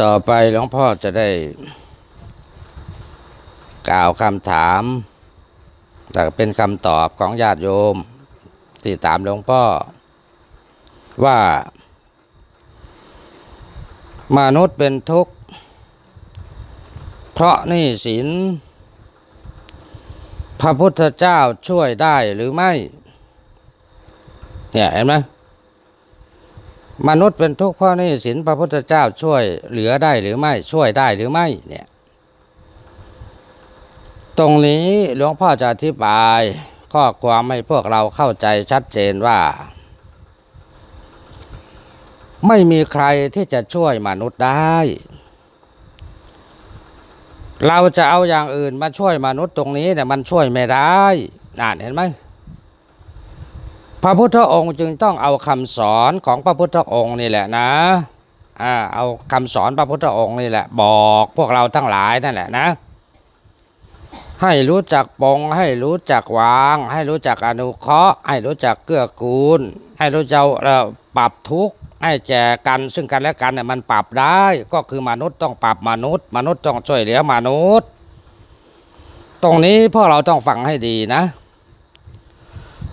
ต่อไปหลวงพ่อจะได้ กล่าวคำถามแต่เป็นคำตอบของญาติโยม ที่ถามหลวงพ่อ ว่า มนุษย์เป็นทุกข์ เพราะนี่สินพระพุทธเจ้าช่วยได้หรือไม่ เนี่ยเห็นไหม มนุษย์เป็นทุกข์เพราะนี่สินพระพุทธเจ้าช่วยเหลือได้หรือไม่ช่วยได้หรือไม่เนี่ยตรงนี้หลวงพ่อจะอธิบาย ข้อความให้พวกเราเข้าใจชัดเจนว่า ไม่มีใครที่จะช่วยมนุษย์ได้ เราจะเอาอย่างอื่นมาช่วยมนุษย์ตรงนี้เนี่ยมันช่วยไม่ได้น่านเห็นไหม พระพุทธองค์จึงต้องเอาคำสอนของพระพุทธองค์นี่แหละนะอ่าเอาคำสอนพระพุทธองค์นี่แหละ บอกพวกเราทั้งหลายนั่นแหละนะ ให้รู้จักปรงให้รู้จักวาง ให้รู้จักอนุเคราะห์ ให้รู้จักเกื้อกูล ให้รู้จักปรับทุกข์ให้แจกกันซึ่งกันและกันเนี่ยมันปรับได้ ก็คือมนุษย์ต้องปรับมนุษย์ มนุษย์ต้องช่วยเหลือมนุษย์ ตรงนี้พวกเราต้องฟังให้ดีนะ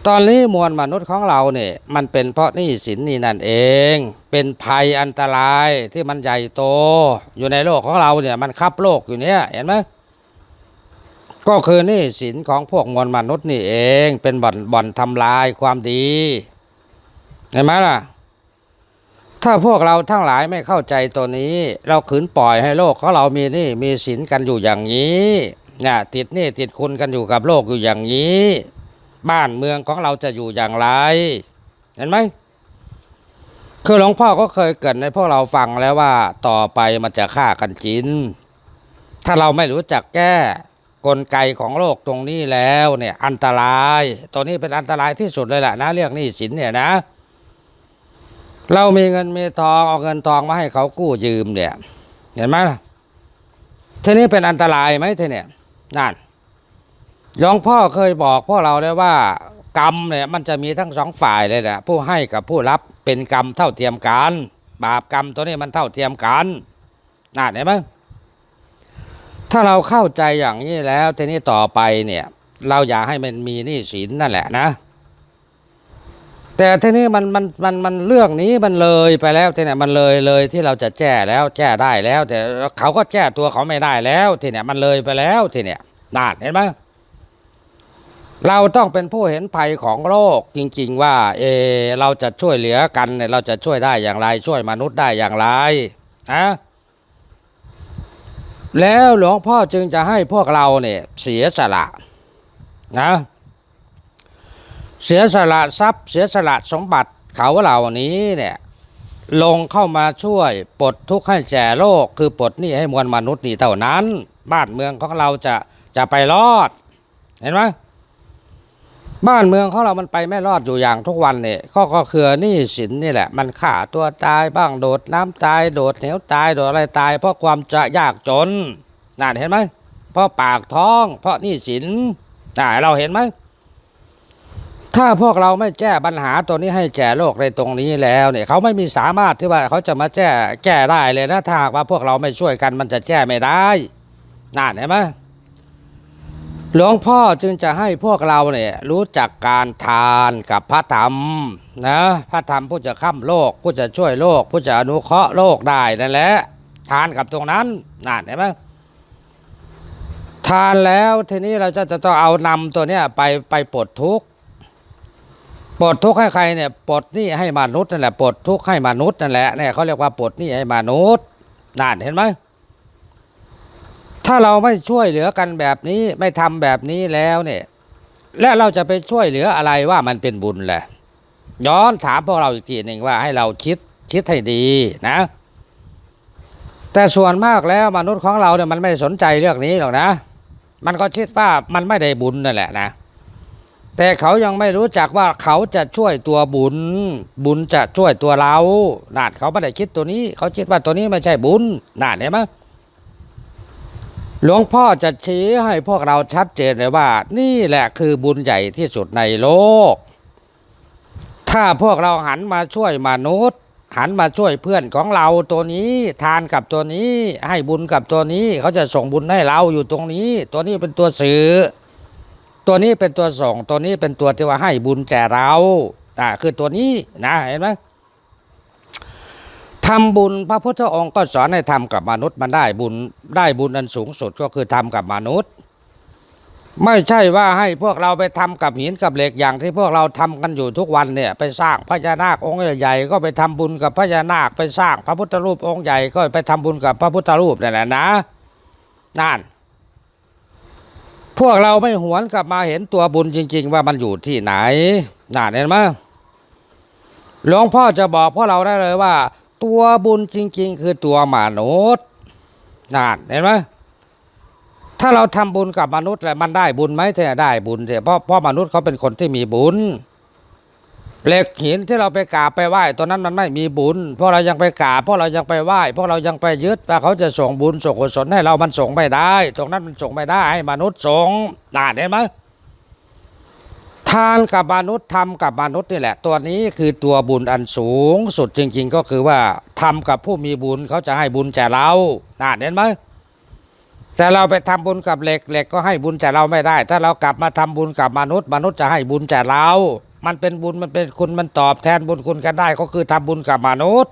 ตอนนี้มวลมนุษย์ของเราเนี่ยมันเป็นเพราะหนี้สินนี่นั่นเอง เป็นภัยอันตรายที่มันใหญ่โต อยู่ในโลกของเราเนี่ยมันคับโลกอยู่เนี่ยเห็นไหมก็คือหนี้สินของพวกมวลมนุษย์นี่เอง เป็นบ่อนบ่อนทำลายความดีเห็นไหมล่ะ ถ้าพวกเราทั้งหลายไม่เข้าใจตัวนี้ เราขืนปล่อยให้โลกของเรามีหนี่มีสินกันอยู่อย่างนี้เนี่ยติดหนี่ติดคุณกันอยู่กับโลกอยู่อย่างนี้ บ้านเมืองของเราจะอยู่อย่างไร เห็นไหมคือหลวงพ่อก็เคยเกิดในพวกเราฟังแล้วว่าต่อไปมันจะฆ่ากันจิน ถ้าเราไม่รู้จักแก้กลไกของโลกตรงนี้แล้วเนี่ยอันตราย ตัวนี้เป็นอันตรายที่สุดเลยแหละนะเรื่องนี้สินเนี่ยนะ เรามีเงินมีทองเอาเงินทองมาให้เขากู้ยืมเนี่ย เห็นไหมล่ะทีนี้เป็นอันตรายไหมทีเนี่ยนั่น หลวงพ่อเคยบอกพวกเราเลยว่ากรรมเนี่ยมันจะมีทั้งสองฝ่ายเลยแหละผู้ให้กับผู้รับเป็นกรรมเท่าเทียมกัน บาปกรรมตัวนี้มันเท่าเทียมกันน่าเห็นไหมถ้าเราเข้าใจอย่างนี้แล้วทีนี้ต่อไปเนี่ย เราอย่าให้มันมีหนี้สินนั่นแหละนะ แต่ทีนี้มันมันมันมันเรื่องนี้มันเลยไปแล้วทีเนี้ยมันเลยเลยที่เราจะแก้แล้วแก้ได้แล้ว แต่เขาก็แก้ตัวเขาไม่ได้แล้ว ทีเนี้ยมันเลยไปแล้วทีเนี้ยน่าเห็นไหม เราต้องเป็นผู้เห็นภัยของโลกจริง ๆ ว่าเออเราจะช่วยเหลือกันเนี่ยเราจะช่วยได้อย่างไร ช่วยมนุษย์ได้อย่างไรนะแล้วหลวงพ่อจึงจะให้พวกเราเนี่ยเสียสละนะเสียสละทรัพย์ เสียสละสมบัติเขาเหล่านี้เนี่ยลงเข้ามาช่วยปลดทุกข์ให้แก่โลก คือปลดหนี้ให้มวลมนุษย์นี่เท่านั้น บ้านเมืองของเราจะจะไปรอด เห็นไหม บ้านเมืองของเรามันไปไม่รอดอยู่อย่างทุกวันเนี่ยก็ก็คือหนี้สินนี่แหละ มันฆ่าตัวตายบ้างโดดน้ำตายโดดเหวตายโดดอะไรตาย เพราะความจะยากจนนั่นเห็นไหมเพราะปากท้อง เพราะหนี้สินน่ะเราเห็นไหมถ้าพวกเราไม่แก้ปัญหาตัวนี้ให้แก่โลกในตรงนี้แล้วเนี่ยเขาไม่มีสามารถที่ว่าเขาจะมาแก้แก้ได้เลยนะถ้าหากว่าพวกเราไม่ช่วยกันมันจะแก้ไม่ได้นั่นเห็นไหม หลวงพ่อจึงจะให้พวกเราเนี่ยรู้จักการทานกับพระธรรมนะพระธรรมผู้จะข้ามโลกผู้จะช่วยโลกผู้จะอนุเคราะห์โลกได้นั่นแหละทานกับตรงนั้นนั่นเห็นไหมทานแล้วทีนี้เราจะจะต้องเอานำตัวเนี้ยไปไปปลดทุกข์ปลดทุกข์ให้ใครเนี่ยปลดหนี้ให้มนุษย์นั่นแหละปลดทุกข์ให้มนุษย์นั่นแหละเนี่ยเขาเรียกว่าปลดหนี้ให้มนุษย์นั่นเห็นไหม ถ้าเราไม่ช่วยเหลือกันแบบนี้ไม่ทำแบบนี้แล้วเนี่ย และเราจะไปช่วยเหลืออะไรว่ามันเป็นบุญแหละย้อนถามพวกเราอีกทีหนึ่งว่าให้เราคิดคิดให้ดีนะ แต่ส่วนมากแล้วมนุษย์ของเราเนี่ยมันไม่สนใจเรื่องนี้หรอกนะ มันก็คิดว่ามันไม่ได้บุญนั่นแหละนะแต่เขายังไม่รู้จักว่าเขาจะช่วยตัวบุญ บุญจะช่วยตัวเรานาดเขาไม่ได้คิดตัวนี้ เขาคิดว่าตัวนี้ไม่ใช่บุญนาดเห็นไหม หลวงพ่อจะชี้ให้พวกเราชัดเจนเลยว่า นี่แหละคือบุญใหญ่ที่สุดในโลก ถ้าพวกเราหันมาช่วยมนุษย์ หันมาช่วยเพื่อนของเราตัวนี้ทานกับตัวนี้ ให้บุญกับตัวนี้ เขาจะส่งบุญให้เราอยู่ตรงนี้ ตัวนี้เป็นตัวสื่อ ตัวนี้เป็นตัวส่ง ตัวนี้เป็นตัวที่ว่าให้บุญแก่เราอ่าคือตัวนี้นะเห็นไหม ทำบุญพระพุทธองค์ก็สอนให้ทำกับมนุษย์มันได้บุญได้บุญอันสูงสุดก็คือทำกับมนุษย์ ไม่ใช่ว่าให้พวกเราไปทำกับหินกับเหล็กอย่างที่พวกเราทำกันอยู่ทุกวันเนี่ยไปสร้างพญานาคองค์ใหญ่ๆก็ไปทำบุญกับพญานาคไปสร้างพระพุทธรูปองค์ใหญ่ก็ไปทำบุญกับพระพุทธรูปนั่นแหละนะนั่นพวกเราไม่หวนกลับมาเห็นตัวบุญจริง ๆ ว่ามันอยู่ที่ไหนน่าเห็นไหมหลวงพ่อจะบอกพวกเราได้เลยว่า ตัวบุญจริง ๆ คือตัวมนุษย์น่นเห็นไหมถ้าเราทำบุญกับมนุษย์แล้วมันได้บุญไหมแต่ได้บุญเถอะเพราะเพราะมนุษย์เขาเป็นคนที่มีบุญเหล็กหินที่เราไปกราบไปไหว้ตัวนั้นมันไม่มีบุญเพราะเรายังไปกราบเพราะเรายังไปไหว้เพราะเรายังไปยึดว่าเขาจะส่งบุญส่งกุศลให้เรามันส่งไม่ได้ ตรงนั้นมันส่งไม่ได้ให้มนุษย์ส่งน่าเห็นไหม ทานกับมนุษย์ทำกับมนุษย์นี่แหละ ตัวนี้คือตัวบุญอันสูงสุดจริง ๆ ก็คือว่าทำกับผู้มีบุญเขาจะให้บุญแก่เราน่าเห็นไหมแต่เราไปทำบุญกับเหล็กเหล็กก็ให้บุญจากเราไม่ได้ ถ้าเรากลับมาทำบุญกับมนุษย์ มนุษย์จะให้บุญจากเรา มันเป็นบุญมันเป็นคุณมันตอบแทนบุญคุณกันได้ ก็คือทำบุญกับมนุษย์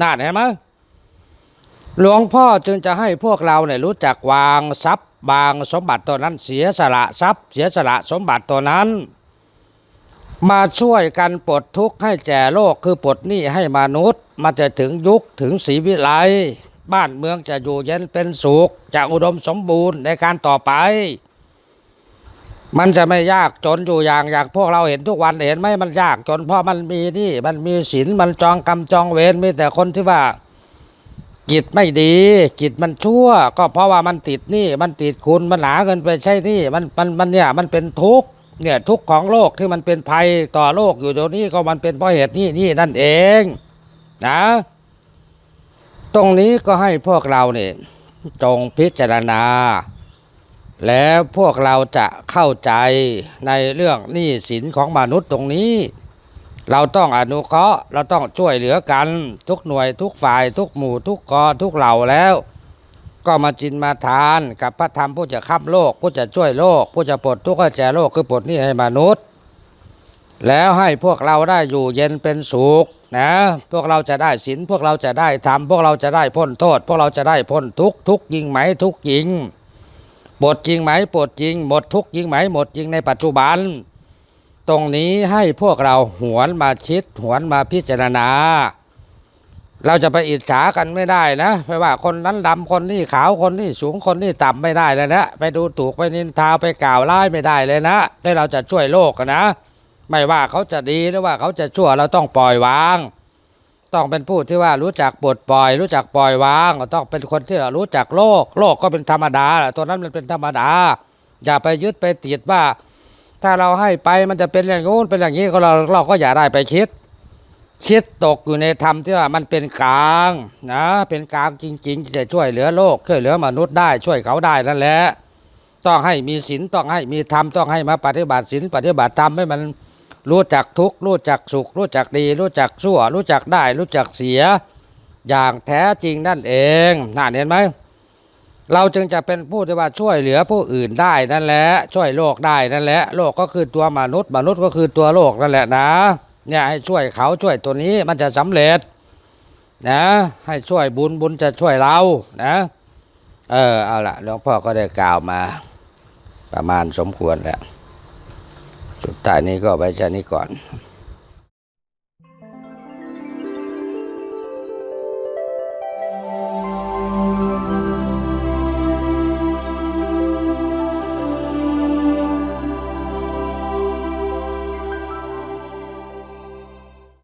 น่าเห็นไหมหลวงพ่อจึงจะให้พวกเราเนี่ยรู้จักวางทรัพย์บางสมบัติตัวนั้นเสียสละทรัพย์ เสียสละสมบัติตัวนั้น มาช่วยกันปลดทุกข์ให้แก่โลกคือปลดหนี้ให้มนุษย์มันจะถึงยุคถึงศรีวิไลบ้านเมืองจะอยู่เย็นเป็นสุข จะอุดมสมบูรณ์ในการต่อไป มันจะไม่ยากจนอยู่อย่างอย่างพวกเราเห็นทุกวันเห็นไหมมันยากจนเพราะมันมีนี่มันมีศีลมันจองกรรมจองเวรมีแต่คนที่ว่าจิตไม่ดี จิตมันชั่ว ก็เพราะว่ามันติดนี่มันติดคุณมันหาเงินไปใช้นี่มันมันมันเนี่ยมันเป็นทุกข์ เนี่ยทุกของโลกที่มันเป็นภัยต่อโลกอยู่ตรงนี้ก็มันเป็นเพราะเหตุนี้นี่นั่นเองนะ ตรงนี้ก็ให้พวกเราเนี่ยจงพิจารณา แล้วพวกเราจะเข้าใจในเรื่องหนี้สินของมนุษย์ตรงนี้ เราต้องอนุเคราะห์เราต้องช่วยเหลือกันทุกหน่วยทุกฝ่ายทุกหมู่ทุกกอทุกเหล่าแล้ว ก็มาจินมาทานกับพระธรรมผู้จะข้ามโลก ผู้จะช่วยโลก ผู้จะปลดทุกข์ให้แก่โลกคือปลดนี้ให้มนุษย์ แล้วให้พวกเราได้อยู่เย็นเป็นสุขนะพวกเราจะได้ศีลพวกเราจะได้ธรรมพวกเราจะได้พ้นโทษ พวกเราจะได้พ้นทุกทุกยิงไหมทุกยิงปลดจริงไหมปลดจริง หมดทุกยิงไหมหมดจริงในปัจจุบัน ตรงนี้ให้พวกเราหวนมาคิดหวนมาพิจารณา เราจะไปอิจฉากันไม่ได้นะไม่ว่าคนนั้นดำคนนี้ขาวคนนี้สูงคนนี้ต่ำไม่ได้เลยนะไปดูถูกไปนินทาไปกล่าวร้ายไม่ได้เลยนะที่เราจะช่วยโลกนะ ไม่ว่าเขาจะดีหรือว่าเขาจะชั่วเราต้องปล่อยวาง ต้องเป็นผู้ที่ว่ารู้จักปลดปล่อย รู้จักปล่อยวาง ต้องเป็นคนที่รู้จักโลก โลกก็เป็นธรรมดาตัวนั้นมันเป็นธรรมดา อย่าไปยึดไปติดว่า ถ้าเราให้ไปมันจะเป็นอย่างงู้นเป็นอย่างนี้ก็เราเราก็อย่าได้ไปคิด คิดตกอยู่ในธรรมที่ว่ามันเป็นกลางนะเป็นกลางจริงๆที่จะช่วยเหลือโลกช่วยเหลือมนุษย์ได้ช่วยเขาได้นั่นแหละต้องให้มีศีลต้องให้มีธรรมต้องให้มาปฏิบัติศีลปฏิบัติธรรมให้มันรู้จักทุกข์รู้จักสุข รู้จักดี รู้จักชั่ว รู้จักได้ รู้จักเสีย อย่างแท้จริงนั่นเองน่าเห็นไหมเราจึงจะเป็นผู้ที่ว่าช่วยเหลือผู้อื่นได้นั่นแหละช่วยโลกได้นั่นแหละโลกก็คือตัวมนุษย์ มนุษย์ก็คือตัวโลกนั่นแหละนะ เนี่ยให้ช่วยเขาช่วยตัวนี้มันจะสำเร็จนะให้ช่วยบุญบุญจะช่วยเรานะเออเอาละหลวงพ่อก็ได้กล่าวมา ประมาณสมควรแล้วสุดท้ายนี้ก็ไปแค่นี้ก่อน